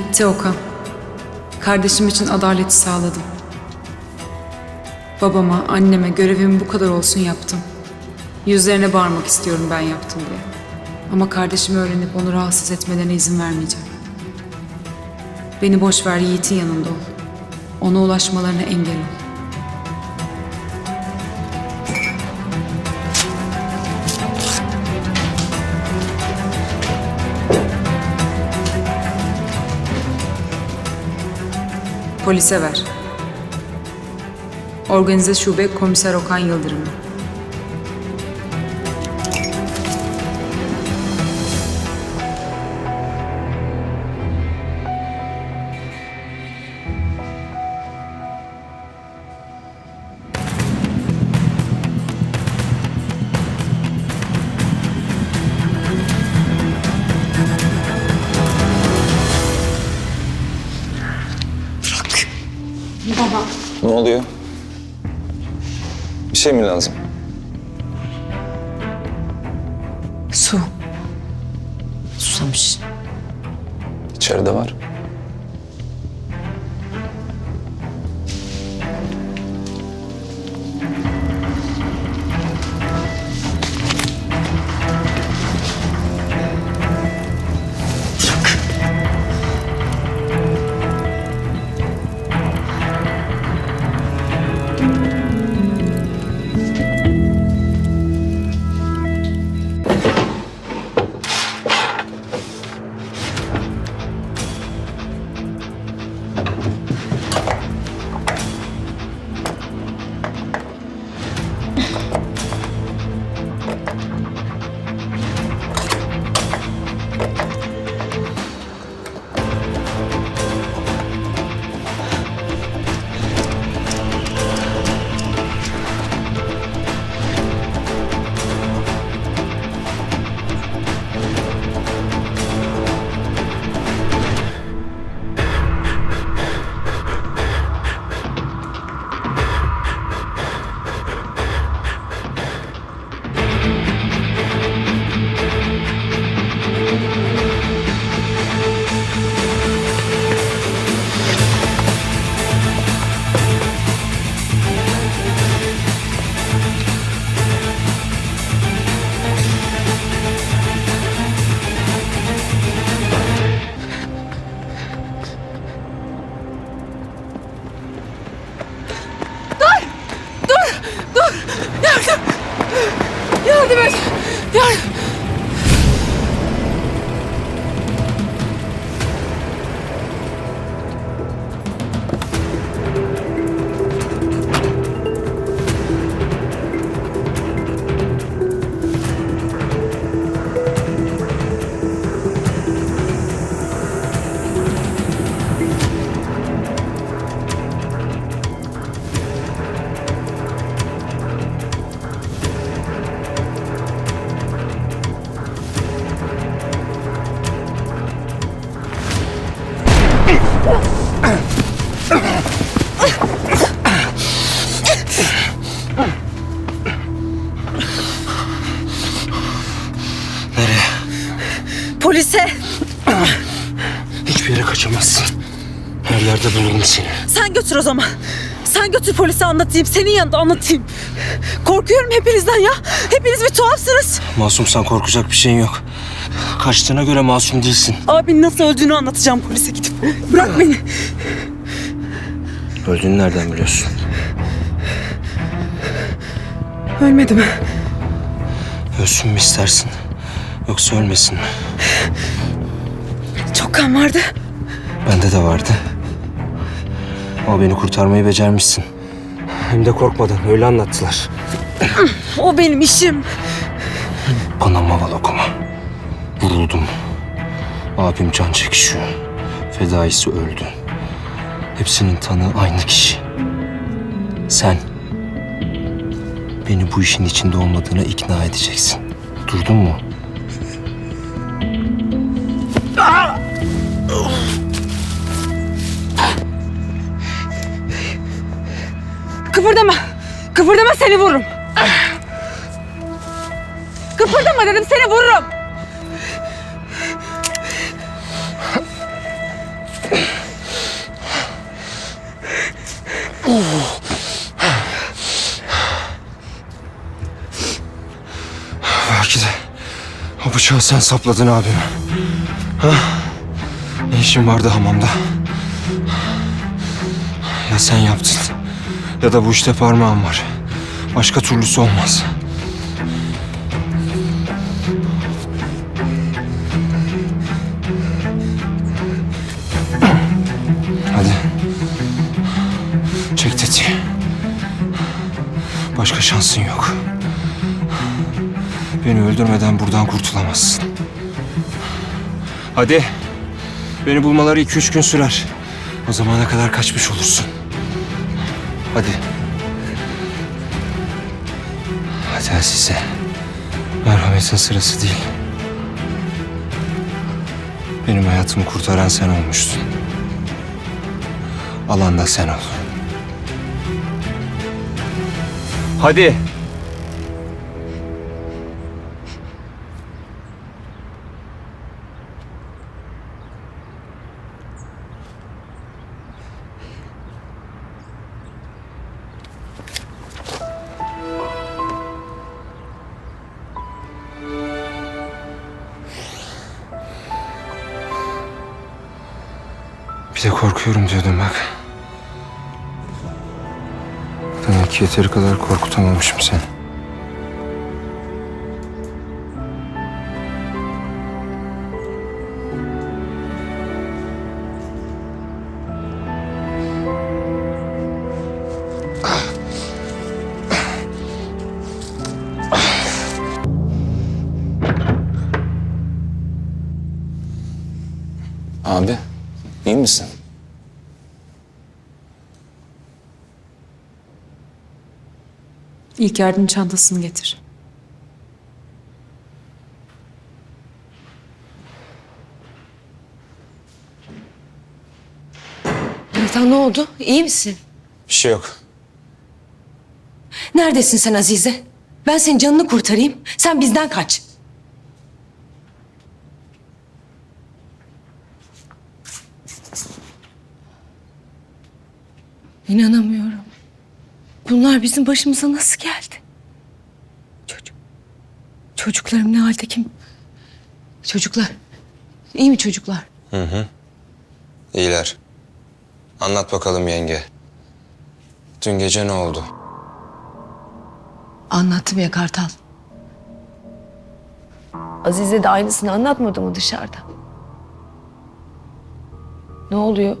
Bitti Okan. Kardeşim için adaleti sağladım. Babama, anneme görevim bu kadar olsun yaptım. Yüzlerine bağırmak istiyorum ben yaptım diye. Ama kardeşimi öğrenip onu rahatsız etmelerine izin vermeyeceğim. Beni boş ver Yiğit'in yanında ol. Ona ulaşmalarına engel ol. Polise ver. Organize Şube Komiser Okan Yıldırım. Ne oluyor? Bir şey mi lazım? Su. Susamış. İçeride var. Polise. Hiçbir yere kaçamazsın. Her yerde bulurum seni. Sen götür o zaman. Sen götür polise anlatayım. Senin yanında anlatayım. Korkuyorum hepinizden ya. Hepiniz bir tuhafsınız. Masumsan korkacak bir şeyin yok. Kaçtığına göre masum değilsin. Abinin nasıl öldüğünü anlatacağım polise gidip. Bırak beni. Öldüğünü nereden biliyorsun? Ölmedi mi? Ölsün mü istersin? Yoksa ölmesin mi? Çok kan vardı. Bende de vardı. Ama beni kurtarmayı becermişsin. Hem de korkmadan öyle anlattılar. O benim işim. Bana maval okuma. Vuruldum. Abim can çekişiyor. Fedaisi öldü. Hepsinin tanığı aynı kişi. Sen. Beni bu işin içinde olmadığına ikna edeceksin. Durdun mu? Kıpırdama. Kıpırdama seni vururum. Kıpırdama dedim seni vururum. Bıçağı sen sapladın abime. Ha? Ne işin vardı hamamda? Ya sen yaptın. Ya da bu işte parmağın var. Başka türlüsü olmaz. Hadi. Çek tetiği. Başka şansın yok. Beni öldürmeden buradan kurtulamazsın. Hadi. Beni bulmaları iki üç gün sürer. O zamana kadar kaçmış olursun. Hadi. Hadi Azize. Merhametin sırası değil. Benim hayatımı kurtaran sen olmuştun. Alan da sen ol. Hadi. Bir de korkuyorum diyordum bak. Demek ki yeteri kadar korkutamamışım seni. Misin? İlk yardım çantasını getir. Ertan ne oldu? İyi misin? Bir şey yok. Neredesin sen Azize? Ben senin canını kurtarayım. Sen bizden kaç. İnanamıyorum. Bunlar bizim başımıza nasıl geldi? Çocuk. Çocuklarım ne halde kim? Çocuklar. İyi mi çocuklar? İyiler. Anlat bakalım yenge. Dün gece ne oldu? Anlattım ya Kartal. Azize de aynısını anlatmadı mı dışarıda? Ne oluyor?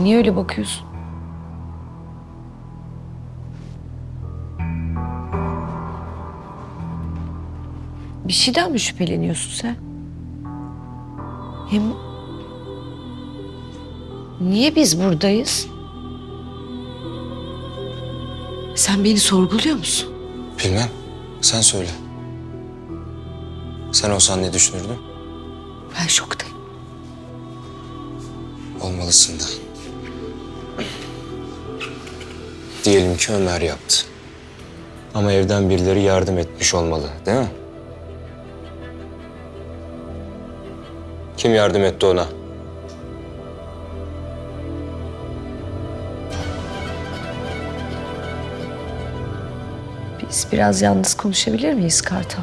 Niye öyle bakıyorsun? Bir şeyden mi şüpheleniyorsun sen? Hem niye biz buradayız? Sen beni sorguluyor musun? Bilmem. Sen söyle. Sen olsan ne düşünürdün? Ben şoktayım. Olmalısın da. Diyelim ki Ömer yaptı. Ama evden birileri yardım etmiş olmalı, değil mi? Kim yardım etti ona? Biz biraz yalnız konuşabilir miyiz Kartal?